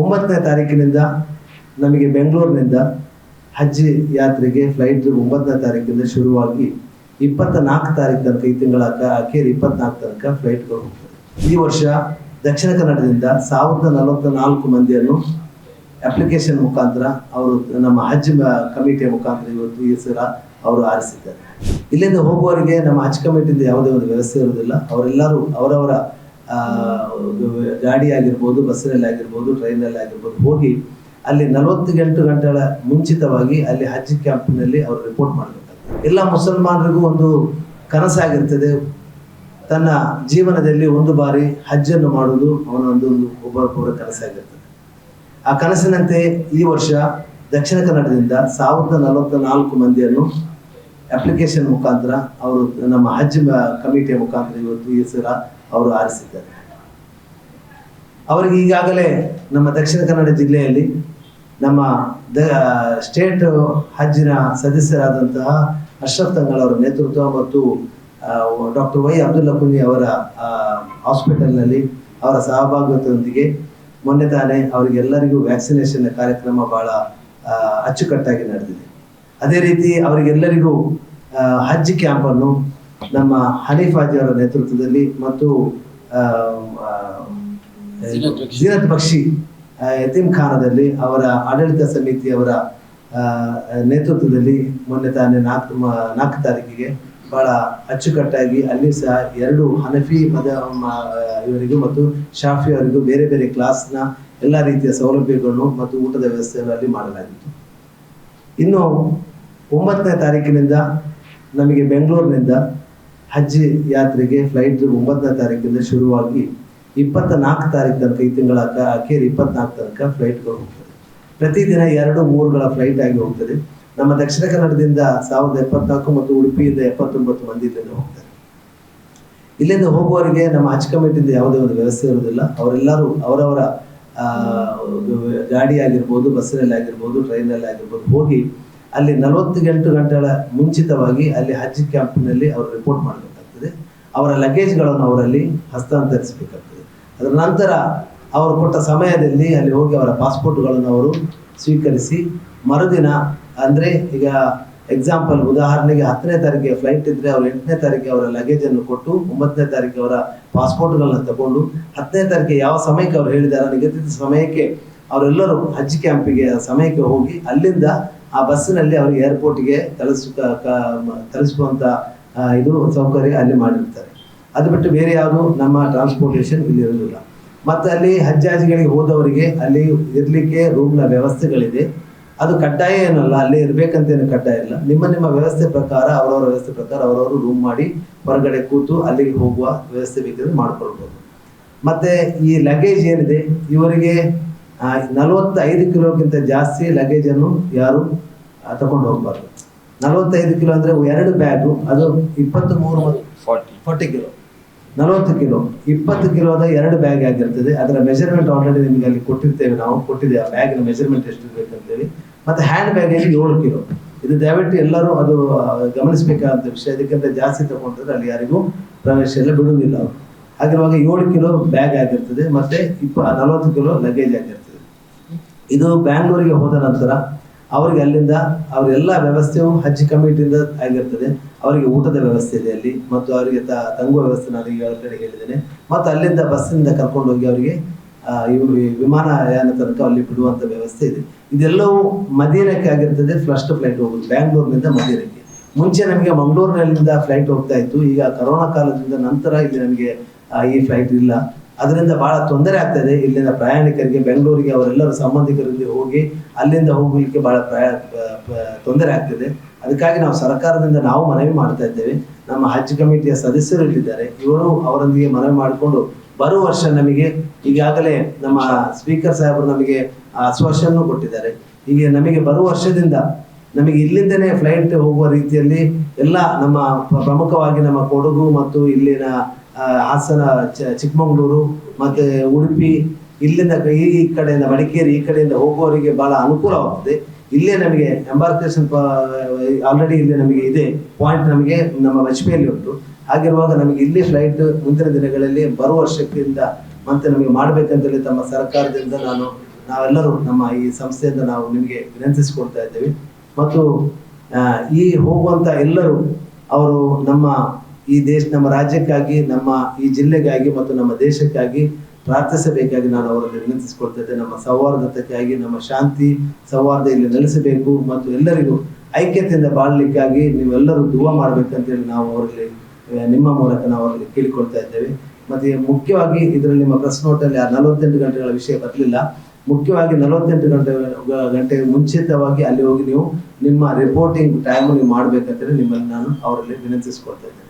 ಒಂಬತ್ತನೇ ತಾರೀಕಿನಿಂದ ನಮಗೆ ಬೆಂಗಳೂರಿನಿಂದ ಹಜ್ ಯಾತ್ರೆಗೆ ಫ್ಲೈಟ್ ಒಂಬತ್ತನೇ ತಾರೀಕಿಂದ ಶುರುವಾಗಿ ಇಪ್ಪತ್ತ ನಾಲ್ಕು ತಾರೀಕು ತನಕ, ಈ ತಿಂಗಳ ಅಕೇರಿ ಇಪ್ಪತ್ನಾಲ್ಕು ತನಕ ಫ್ಲೈಟ್ಗಳು ಹೋಗ್ತದೆ ಈ ವರ್ಷ ದಕ್ಷಿಣ ಕನ್ನಡದಿಂದ ಸಾವಿರದ ನಲವತ್ತ ನಾಲ್ಕು ಮಂದಿಯನ್ನು ಅಪ್ಲಿಕೇಶನ್ ಮುಖಾಂತರ ಅವರು ನಮ್ಮ ಹಜ್ ಕಮಿಟಿಯ ಮುಖಾಂತರ ಇವತ್ತು ಈ ಸಲ ಅವರು ಆರಿಸಿದ್ದಾರೆ. ಇಲ್ಲಿಂದ ಹೋಗುವವರಿಗೆ ನಮ್ಮ ಹಜ್ ಕಮಿಟಿಯಿಂದ ಯಾವುದೇ ಒಂದು ವ್ಯವಸ್ಥೆ ಇರುವುದಿಲ್ಲ. ಅವರೆಲ್ಲರೂ ಅವರವರ ಗಾಡಿ ಆಗಿರ್ಬೋದು ಬಸ್ಸಿನಲ್ಲಿ ಆಗಿರ್ಬೋದು ಟ್ರೈನಲ್ಲಿ ಆಗಿರ್ಬೋದು ಹೋಗಿ ಅಲ್ಲಿ ನಲವತ್ತು ಎಂಟು ಗಂಟೆಗಳ ಮುಂಚಿತವಾಗಿ ಅಲ್ಲಿ ಹಜ್ ಕ್ಯಾಂಪ್ನಲ್ಲಿ ಅವರು ರಿಪೋರ್ಟ್ ಮಾಡಬೇಕಾಗ್ತದೆ. ಎಲ್ಲ ಮುಸಲ್ಮಾನರಿಗೂ ಒಂದು ಕನಸಾಗಿರ್ತದೆ. ತನ್ನ ಜೀವನದಲ್ಲಿ ಒಂದು ಬಾರಿ ಹಜ್ಜನ್ನು ಮಾಡುವುದು ಅವನ ಒಂದು ಒಂದು ಒಬ್ಬರೊಬ್ಬರ ಕನಸಾಗಿರ್ತದೆ. ಆ ಕನಸಿನಂತೆ ಈ ವರ್ಷ ದಕ್ಷಿಣ ಕನ್ನಡದಿಂದ ಸಾವಿರದ ನಲವತ್ತ ನಾಲ್ಕು ಮಂದಿಯನ್ನು ಅಪ್ಲಿಕೇಶನ್ ಮುಖಾಂತರ ಅವರು ನಮ್ಮ ಹಜ್ ಕಮಿಟಿಯ ಮುಖಾಂತರ ಇವತ್ತು ಈ ಸಲ ಅವರು ಆರಿಸಿದ್ದಾರೆ. ಅವರಿಗೆ ಈಗಾಗಲೇ ನಮ್ಮ ದಕ್ಷಿಣ ಕನ್ನಡ ಜಿಲ್ಲೆಯಲ್ಲಿ ನಮ್ಮ ದ ಸ್ಟೇಟ್ ಹಜ್ಜಿನ ಸದಸ್ಯರಾದಂತಹ ಅಶ್ರಫ್ ತಂಗಳ್ ಅವರ ನೇತೃತ್ವ ಮತ್ತು ಡಾಕ್ಟರ್ ವೈ ಅಬ್ದುಲ್ಲಾ ಕುನಿ ಅವರ ಹಾಸ್ಪಿಟಲ್ನಲ್ಲಿ ಅವರ ಸಹಭಾಗಿತ್ವದೊಂದಿಗೆ ಮೊನ್ನೆ ತಾನೇ ಅವರಿಗೆಲ್ಲರಿಗೂ ವ್ಯಾಕ್ಸಿನೇಷನ್ ಕಾರ್ಯಕ್ರಮ ಬಹಳ ಅಚ್ಚುಕಟ್ಟಾಗಿ ನಡೆದಿದೆ. ಅದೇ ರೀತಿ ಅವರಿಗೆಲ್ಲರಿಗೂ ಹಜ್ ಕ್ಯಾಂಪ್ ಅನ್ನು ನಮ್ಮ ಹನೀಫಾಜಿ ಅವರ ನೇತೃತ್ವದಲ್ಲಿ ಮತ್ತು ಜೀರತ್ ಬಕ್ಷಿ. ಝೀನತ್ ಬಕ್ಷಿ ಯತೀಮ್ ಖಾನದಲ್ಲಿ ಅವರ ಆಡಳಿತ ಸಮಿತಿಯವರ ನೇತೃತ್ವದಲ್ಲಿ ಮೊನ್ನೆ ತಾನೇ ನಾಲ್ಕು ನಾಲ್ಕು ತಾರೀಕಿಗೆ ಬಹಳ ಅಚ್ಚುಕಟ್ಟಾಗಿ ಅಲ್ಲಿ ಸಹ ಎರಡು ಹನಫಿ ಮದ ಇವರಿಗೂ ಮತ್ತು ಶಾಫಿ ಅವರಿಗೂ ಬೇರೆ ಬೇರೆ ಕ್ಲಾಸ್ನ ಎಲ್ಲ ರೀತಿಯ ಸೌಲಭ್ಯಗಳನ್ನು ಮತ್ತು ಊಟದ ವ್ಯವಸ್ಥೆಯನ್ನು ಅಲ್ಲಿ ಮಾಡಲಾಗಿತ್ತು ಇನ್ನು ಒಂಬತ್ತನೇ ತಾರೀಕಿನಿಂದ ನಮಗೆ ಬೆಂಗಳೂರಿನಿಂದ ಹಜ್ಜಿ ಯಾತ್ರೆಗೆ ಫ್ಲೈಟ್ ಒಂಬತ್ತನೇ ತಾರೀಕಿಂದ ಶುರುವಾಗಿ ಇಪ್ಪತ್ತ ನಾಲ್ಕು ತಾರೀಕು ತನಕ ಈ ತಿಂಗಳ ಅಖೇರಿ ಇಪ್ಪತ್ನಾಲ್ಕು ತನಕ ಫ್ಲೈಟ್ಗಳು ಹೋಗ್ತದೆ. ಪ್ರತಿದಿನ ಎರಡು ಮೂರುಗಳ ಫ್ಲೈಟ್ ಆಗಿ ಹೋಗ್ತದೆ. ನಮ್ಮ ದಕ್ಷಿಣ ಕನ್ನಡದಿಂದ ಸಾವಿರದ ಎಪ್ಪತ್ನಾಲ್ಕು ಮತ್ತು ಉಡುಪಿಯಿಂದ ಎಪ್ಪತ್ತೊಂಬತ್ತು ಮಂದಿ ಇಲ್ಲಿಂದ ಹೋಗ್ತಾರೆ. ಇಲ್ಲಿಂದ ಹೋಗುವವರಿಗೆ ನಮ್ಮ ಹಜ್ ಕಮಿಟಿಯಿಂದ ಯಾವುದೇ ಒಂದು ವ್ಯವಸ್ಥೆ ಇರುವುದಿಲ್ಲ. ಅವರೆಲ್ಲರೂ ಅವರವರ ಆ, ಗಾಡಿ ಆಗಿರ್ಬೋದು ಬಸ್ಸಿನಲ್ಲಿ ಆಗಿರ್ಬೋದು ಟ್ರೈನಲ್ಲಿ ಆಗಿರ್ಬೋದು ಹೋಗಿ ಅಲ್ಲಿ ನಲವತ್ತು ಗಂಟು ಗಂಟೆಗಳ ಮುಂಚಿತವಾಗಿ ಅಲ್ಲಿ ಹಜ್ ಕ್ಯಾಂಪಿನಲ್ಲಿ ಅವರು ರಿಪೋರ್ಟ್ ಮಾಡಬೇಕಾಗ್ತದೆ. ಅವರ ಲಗೇಜ್ಗಳನ್ನು ಅವರಲ್ಲಿ ಹಸ್ತಾಂತರಿಸಬೇಕಾಗ್ತದೆ. ಅದರ ನಂತರ ಅವರು ಕೊಟ್ಟ ಸಮಯದಲ್ಲಿ ಅಲ್ಲಿ ಹೋಗಿ ಅವರ ಪಾಸ್ಪೋರ್ಟ್ಗಳನ್ನು ಅವರು ಸ್ವೀಕರಿಸಿ ಮರುದಿನ ಅಂದರೆ ಈಗ ಎಕ್ಸಾಂಪಲ್ ಉದಾಹರಣೆಗೆ ಹತ್ತನೇ ತಾರೀಕಿಗೆ ಫ್ಲೈಟ್ ಇದ್ದರೆ ಅವರು ಎಂಟನೇ ತಾರೀಕಿಗೆ ಅವರ ಲಗೇಜ್ ಅನ್ನು ಕೊಟ್ಟು ಒಂಬತ್ತನೇ ತಾರೀಕಿಗೆ ಅವರ ಪಾಸ್ಪೋರ್ಟ್ಗಳನ್ನ ತಗೊಂಡು ಹತ್ತನೇ ತಾರೀಕಿಗೆ ಯಾವ ಸಮಯಕ್ಕೆ ಅವರು ಹೇಳಿದ್ದಾರೆ ನಿಗದಿತ ಸಮಯಕ್ಕೆ ಅವರೆಲ್ಲರೂ ಹಜ್ ಕ್ಯಾಂಪಿಗೆ ಸಮಯಕ್ಕೆ ಹೋಗಿ ಅಲ್ಲಿಂದ ಆ ಬಸ್ಸಿನಲ್ಲಿ ಅವರಿಗೆ ಏರ್ಪೋರ್ಟ್ಗೆ ಗೆ ತಲುಪಿಸುವಂತ ತಲುಪುವಂತ ಇದು ಸೌಕರ್ಯ ಅಲ್ಲಿ ಮಾಡಿರ್ತಾರೆ. ಅದು ಬಿಟ್ಟು ಬೇರೆ ಯಾವುದು ನಮ್ಮ ಟ್ರಾನ್ಸ್ಪೋರ್ಟೇಷನ್ ಇಲ್ಲಿ ಇರೋದಿಲ್ಲ ಮತ್ತೆ ಅಲ್ಲಿ ಹಜ್ಜಾಜಿಗಳಿಗೆ ಹೋದವರಿಗೆ ಅಲ್ಲಿ ಇರ್ಲಿಕ್ಕೆ ರೂಮ್ನ ವ್ಯವಸ್ಥೆಗಳಿದೆ. ಅದು ಕಡ್ಡಾಯ ಏನಲ್ಲ, ಅಲ್ಲಿ ಇರಬೇಕಂತೇನು ಕಡ್ಡಾಯ ಇಲ್ಲ. ನಿಮ್ಮ ನಿಮ್ಮ ವ್ಯವಸ್ಥೆ ಪ್ರಕಾರ, ಅವರವರ ವ್ಯವಸ್ಥೆ ಪ್ರಕಾರ ಅವರವರು ರೂಮ್ ಮಾಡಿ ಹೊರಗಡೆ ಕೂತು ಅಲ್ಲಿಗೆ ಹೋಗುವ ವ್ಯವಸ್ಥೆ ಬೇಕಿದ್ರೆ ಮಾಡ್ಕೊಳ್ಬೋದು. ಮತ್ತೆ ಈ ಲಗೇಜ್ ಏನಿದೆ, ಇವರಿಗೆ ನಲವತ್ತೈದು ಕಿಲೋಗಿಂತ ಜಾಸ್ತಿ ಲಗೇಜ್ ಅನ್ನು ಯಾರು ತಗೊಂಡು ಹೋಗ್ಬಾರ್ದು. ನಲವತ್ತೈದು ಕಿಲೋ ಅಂದ್ರೆ ಎರಡು ಬ್ಯಾಗು ಅದು ಇಪ್ಪತ್ತು ಮೂರು ಫಾರ್ಟಿ. Forty kilo. ನಲವತ್ತು ಕಿಲೋ. ಇಪ್ಪತ್ತು ಕಿಲೋದ ಎರಡು ಬ್ಯಾಗ್ ಆಗಿರ್ತದೆ. ಅದರ ಮೆಜರ್ಮೆಂಟ್ ಆಲ್ರೆಡಿ ನಿಮಗೆ ಅಲ್ಲಿ ಕೊಟ್ಟಿರ್ತೇವೆ ನಾವು. ಕೊಟ್ಟಿದ್ದೇವೆ ಆ ಬ್ಯಾಗಿನ ಮೆಜರ್ಮೆಂಟ್ ಎಷ್ಟು ಇರ್ಬೇಕಂತೇಳಿ ಮತ್ತೆ ಹ್ಯಾಂಡ್ ಬ್ಯಾಗೇಜ್ ಏಳು ಕಿಲೋ. ಇದು ದಯವಿಟ್ಟು ಎಲ್ಲರೂ ಅದು ಆ, ಗಮನಿಸಬೇಕಾದಂಥ ವಿಷಯ. ಅದಕ್ಕಿಂತ ಜಾಸ್ತಿ ತಗೊಂಡ್ರೆ ಅಲ್ಲಿ ಯಾರಿಗೂ ಪ್ರವೇಶ ಎಲ್ಲ ಬಿಡುವುದಿಲ್ಲ ಅವರು. ಹಾಗಿರುವಾಗ ಏಳು ಕಿಲೋ ಬ್ಯಾಗ್ ಆಗಿರ್ತದೆ, ಮತ್ತೆ ಇಪ್ಪ, ನಲವತ್ತು ಕಿಲೋ ಲಗೇಜ್ ಆಗಿರ್ತದೆ. ಇದು ಬ್ಯಾಂಗ್ಳೂರಿಗೆ ಹೋದ ನಂತರ ಅವರಿಗೆ ಅಲ್ಲಿಂದ ಅವರೆಲ್ಲ ವ್ಯವಸ್ಥೆಯು ಹಜ್ ಕಮಿಟಿಯಿಂದ ಆಗಿರ್ತದೆ. ಅವರಿಗೆ ಊಟದ ವ್ಯವಸ್ಥೆ ಇದೆ ಅಲ್ಲಿ, ಮತ್ತು ಅವರಿಗೆ ತ- ತಂಗುವ ವ್ಯವಸ್ಥೆ ನಾನು ಈಗ ಕಡೆ ಹೇಳಿದ್ದೇನೆ. ಮತ್ತು ಅಲ್ಲಿಂದ ಬಸ್ಸಿಂದ ಕರ್ಕೊಂಡು ಹೋಗಿ ಅವರಿಗೆ ವಿಮಾನಯಾನ ತನಕ ಅಲ್ಲಿ ಬಿಡುವಂಥ ವ್ಯವಸ್ಥೆ ಇದೆ. ಇದೆಲ್ಲವೂ ಮದೀನಕ್ಕೆ ಆಗಿರ್ತದೆ ಫಸ್ಟ್ ಫ್ಲೈಟ್ ಹೋಗೋದು, ಬ್ಯಾಂಗ್ಳೂರಿನಿಂದ ಮದೀನಕ್ಕೆ ಮುಂಚೆ ನಮಗೆ ಮಂಗಳೂರಿನಲ್ಲಿಂದ ಫ್ಲೈಟ್ ಹೋಗ್ತಾ ಇತ್ತು. ಈಗ ಕರೋನಾ ಕಾಲದಿಂದ ನಂತರ ಇಲ್ಲಿ ನಮಗೆ ಈ ಫ್ಲೈಟ್ ಇಲ್ಲ. ಅದರಿಂದ ಬಹಳ ತೊಂದರೆ ಆಗ್ತದೆ. ಇಲ್ಲಿನ ಪ್ರಯಾಣಿಕರಿಗೆ, ಬೆಂಗಳೂರಿಗೆ ಅವರೆಲ್ಲರ ಸಂಬಂಧಿಕರಲ್ಲಿ ಹೋಗಿ ಅಲ್ಲಿಂದ ಹೋಗಲಿಕ್ಕೆ ಬಹಳ ಪ್ರಯಾ ತೊಂದರೆ ಆಗ್ತದೆ. ಅದಕ್ಕಾಗಿ ನಾವು ಸರ್ಕಾರದಿಂದ ನಾವು ಮನವಿ ಮಾಡ್ತಾ ಇದ್ದೇವೆ. ನಮ್ಮ ಹಜ್ ಕಮಿಟಿಯ ಸದಸ್ಯರು ಇಲ್ಲಿದ್ದಾರೆ ಇವರು ಅವರೊಂದಿಗೆ ಮನವಿ ಮಾಡಿಕೊಂಡು ಬರುವ ವರ್ಷ ನಮಗೆ ಈಗಾಗಲೇ ನಮ್ಮ ಸ್ಪೀಕರ್ ಸಾಹೇಬರು ನಮಗೆ ಆಶ್ವಾಸನೆ ಕೊಟ್ಟಿದ್ದಾರೆ. ಹೀಗೆ ನಮಗೆ ಬರುವ ವರ್ಷದಿಂದ ನಮಗೆ ಇಲ್ಲಿಂದನೇ ಫ್ಲೈಟ್ ಹೋಗುವ ರೀತಿಯಲ್ಲಿ ಎಲ್ಲ ನಮ್ಮ ಪ್ರಮುಖವಾಗಿ ನಮ್ಮ ಕೊಡಗು ಮತ್ತು ಇಲ್ಲಿನ ಹಾಸನ ಚಿಕ್ಕಮಗಳೂರು ಮತ್ತೆ ಉಡುಪಿ, ಇಲ್ಲಿಂದ ಈ ಕಡೆಯಿಂದ ಮಡಿಕೇರಿ, ಈ ಕಡೆಯಿಂದ ಹೋಗುವವರಿಗೆ ಬಹಳ ಅನುಕೂಲವಾಗ್ತದೆ ಇಲ್ಲೇ ನಮಗೆ ಎಂಬಾರ್ಕೇಶನ್ ಆಲ್ರೆಡಿ ಇಲ್ಲಿ ನಮಗೆ ಇದೆ ಪಾಯಿಂಟ್ ನಮಗೆ ನಮ್ಮ ವಜ್ಪೆಯಲ್ಲಿ ಉಂಟು. ಹಾಗಿರುವಾಗ ನಮಗೆ ಇಲ್ಲಿ ಫ್ಲೈಟ್ ಮುಂದಿನ ದಿನಗಳಲ್ಲಿ ಬರುವ ವರ್ಷಕ್ಕಿಂತ ಮತ್ತೆ ನಮಗೆ ಮಾಡಬೇಕಂತೇಳಿ ತಮ್ಮ ಸರ್ಕಾರದಿಂದ ನಾನು, ನಾವೆಲ್ಲರೂ ನಮ್ಮ ಈ ಸಂಸ್ಥೆಯಿಂದ ನಾವು ನಿಮಗೆ ವಿನಂತಿಸಿಕೊಳ್ತಾ ಇದ್ದೇವೆ. ಮತ್ತು ಈ ಹೋಗುವಂತ ಎಲ್ಲರೂ ಅವರು ನಮ್ಮ ಈ ದೇಶ ನಮ್ಮ ರಾಜ್ಯಕ್ಕಾಗಿ, ನಮ್ಮ ಈ ಜಿಲ್ಲೆಗಾಗಿ ಮತ್ತು ನಮ್ಮ ದೇಶಕ್ಕಾಗಿ ಪ್ರಾರ್ಥಿಸಬೇಕಾಗಿ ನಾನು ಅವರನ್ನು ವಿನಂತಿಸಿಕೊಳ್ತಾ ಇದ್ದೆ ನಮ್ಮ ಸೌಹಾರ್ದತೆಗಾಗಿ, ನಮ್ಮ ಶಾಂತಿ ಸೌಹಾರ್ದ ಇಲ್ಲಿ ನೆಲೆಸಬೇಕು ಮತ್ತು ಎಲ್ಲರಿಗೂ ಐಕ್ಯತೆಯಿಂದ ಬಾಳಲಿಕ್ಕಾಗಿ ನೀವೆಲ್ಲರೂ ದುವಾ ಮಾಡ್ಬೇಕಂತೇಳಿ ನಾವು ಅವರಲ್ಲಿ, ನಿಮ್ಮ ಮೂಲಕ ನಾವು ಅವರಲ್ಲಿ ಕೇಳಿಕೊಳ್ತಾ ಇದ್ದೇವೆ. ಮತ್ತೆ ಮುಖ್ಯವಾಗಿ ಇದರಲ್ಲಿ ನಿಮ್ಮ ಪ್ರೆಸ್ ನೋಟಲ್ಲಿ ಆ ನಲವತ್ತೆಂಟು ಗಂಟೆಗಳ ವಿಷಯ ಬರಲಿಲ್ಲ. ಮುಖ್ಯವಾಗಿ ನಲವತ್ತೆಂಟು ಗಂಟೆ ಗಂಟೆ ಮುಂಚಿತವಾಗಿ ಅಲ್ಲಿ ಹೋಗಿ ನೀವು ನಿಮ್ಮ ರಿಪೋರ್ಟಿಂಗ್ ಟೈಮ್ ನೀವು ಮಾಡ್ಬೇಕಂತೇಳಿ ನಿಮ್ಮಲ್ಲಿ ನಾನು ಅವರಲ್ಲಿ ವಿನಂತಿಸ್ಕೊಳ್ತಾ ಇದ್ದೇನೆ.